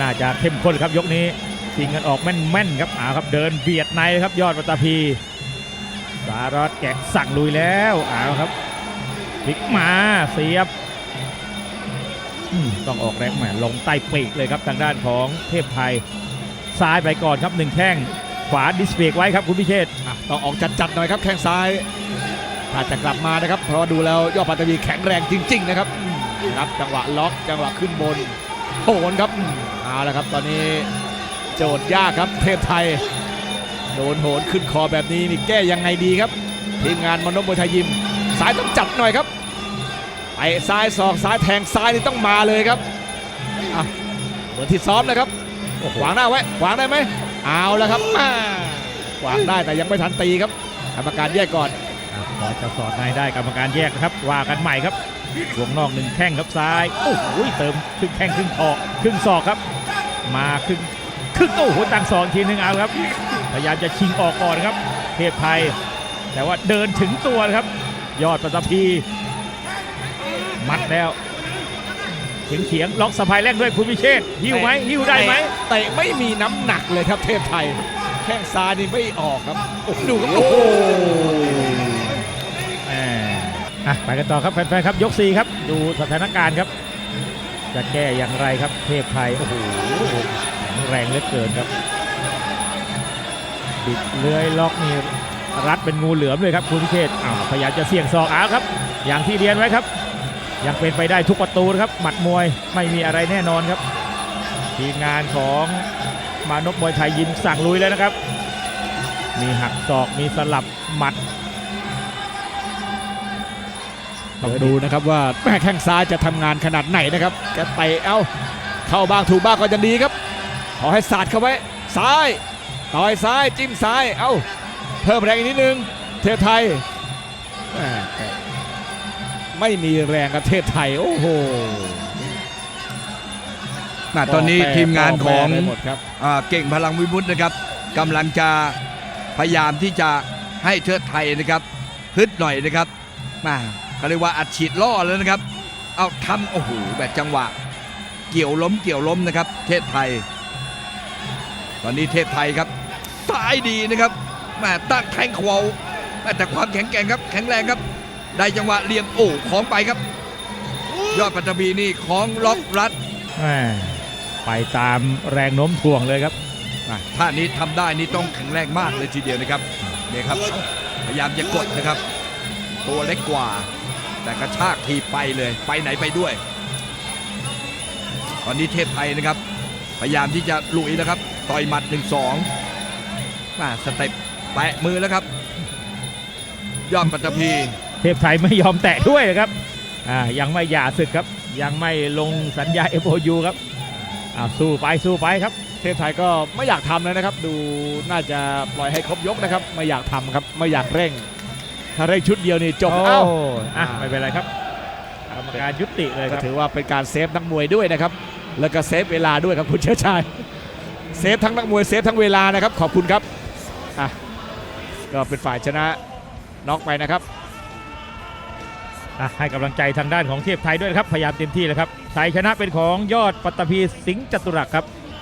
น่าจะเข้มข้นครับยกนี้ชิงกันออกแม่นๆครับเอาครับเดินเบียดในครับยอดปัตตภีสารอดแกะสั่งลุยแล้วเอาครับพลิกมาเสียบต้องออกแรงแหมลงใต้ปีกเลยครับทางด้านของเทพไทยซ้ายไปก่อนครับหนึ่งแข้งขวาดิสเบรกไว้ครับคุณพิเชษต้องออกจัดๆหน่อยครับแข้งซ้ายถ้าจะกลับมานะครับ เพราะดูแล้วยอดปัตตวีแข็งแรงจริง ๆ นะครับอืมรับจังหวะล็อกจังหวะขึ้นบนโหนครับ เอาละครับ ตอนนี้โจทย์ยากครับ เทพไทย โดนโหนขึ้นคอแบบนี้นี่แก้ยังไงดีครับ ทีมงานมนพมวยไทยยิมซ้ายต้องจัดหน่อยครับไอ้ซ้ายศอกซ้ายแทงซ้ายนี่ต้องมาเลยครับอะเหมือนที่ซ้อมเลยครับขวางหน้าไว้ขวางได้ไหมเอาแล้วครับมาขวางได้แต่ยังไม่ทันตีครับกรรมการแยกก่อนอะพอจะสอดในได้กรรมการแยกนะครับ ว่ากันใหม่ครับวงนอกหนึ่งแข้งครับซ้ายโอ้โหเติมครึ่งแข้งครึ่งออกครึ่งศอกครับ มาครึ่งครึ่งโอ้โหตั้งสองทีนึงเอาครับ พยายามจะชิงออกก่อนครับ เทพไทย แต่ว่าเดินถึงตัวนะครับ ยอดปัตตภีมัดแล้วเฉียงเฉียงๆล็อกสะพายแรกด้วยคุณพิเชษฐ์หิ้วไหมหิ้วได้ไหมเตะไม่มีน้ำหนักเลยครับเทพไทย แข้งซ้ายนี่ไม่ออกครับโอ้โหดูครับโอ้โหแหม่อะไปกันต่อครับแฟนๆครับยก4ครับ ดูสถานการณ์ครับ จะแก้อย่างไรครับ เทพไทยโอ้โหแรงเหลือเกินครับบิดเลื้อยล็อกนี่รัดเป็นงูเหลือมเลยครับคุณพิเชษอ้าวพยายามจะเสี่ยงศอกอ้าวครับ อย่างที่เรียนไว้ครับ ยังเป็นไปได้ทุกประตูนะครับ หมัดมวยไม่มีอะไรแน่นอนครับ ทีมงานของมานพมวยไทยยิมสั่งลุยแล้วนะครับ มีหักศอกมีสลับหมัด ต้องดูนะครับว่าแม่แข้งซ้ายจะทำงานขนาดไหนนะครับแกเตะเอ้าเข้าบ้างถูกบ้างก็จะดีครับ ขอให้สาดเข้าไว้ซ้ายต่อยซ้ายจิ้มซ้ายเอ้าเพิ่มแรงอีกนิดนึงเทพไทยแม่แต่ไม่มีแรงกับเทพไทยโอ้โหน่ะตอนนี้ทีมงานของปแปรไปหมดครับอ่าเก่งพลังวิมุตนะครับกำลังจะพยายามที่จะให้เทิดไทยนะครับฮึดหน่อยนะครับมา เขาเรียกว่าอัดฉีดล่อแล้วนะครับ เอาทำโอ้โหแบบจังหวะ เกี่ยวล้มเกี่ยวล้มนะครับ เทพไทย ตอนนี้เทพไทยครับซ้ายดีนะครับแมาตั้งแทงเขวาแม่แต่ความแข็งแกร่งครับ แข็งแรงครับ ได้จังหวะเรียงโอ้ของไปครับ ยอดปัตตบีนี่ของล็อกรัดแม่ไปตามแรงโน้มถ่วงเลยครับอะท่านี้ทำได้นี่ต้องแข็งแรงมากเลยทีเดียวนะครับเนี่ยครับพยายามจะกดนะครับ ตัวเล็กกว่า แต่กระชากทีไปเลยไปไหนไปด้วย ตอนนี้เทพไทยนะครับ พยายามที่จะลุยนะครับ ต่อยหมัด1 2มาสเต็ปแตะมือแล้วครับ ยอดปัตตภีเทพไทยไม่ยอมแตะด้วยนะครับอ่ายังไม่หย่าศึกครับ ยังไม่ลงสัญญา FOU ครับอ้าวสู้ไปสู้ไปครับ เทพไทยก็ไม่อยากทำเลยนะครับ ดูน่าจะปล่อยให้ครบยกนะครับ ไม่อยากทำครับ ไม่อยากเร่ง ถ้าเร่งชุดเดียวนี่จบโอ้เอ้าอะไม่เป็นไรครับกรรมการยุติเลยคก็รับถือว่าเป็นการเซฟนักมวยด้วยนะครับ แล้วก็เซฟเวลาด้วยครับคุณเชื้อชายเซฟทั้งนักมวยเซฟทั้งเวลานะครับ ขอบคุณครับอะก็เป็นฝ่ายชนะน็อกไปนะครับ อะให้กำลังใจทางด้านของเทพไทยด้วยนะครับ พยายามเต็มที่เลยครับชัยชนะเป็นของยอดปัตตภีสิงห์จตุรัสครับ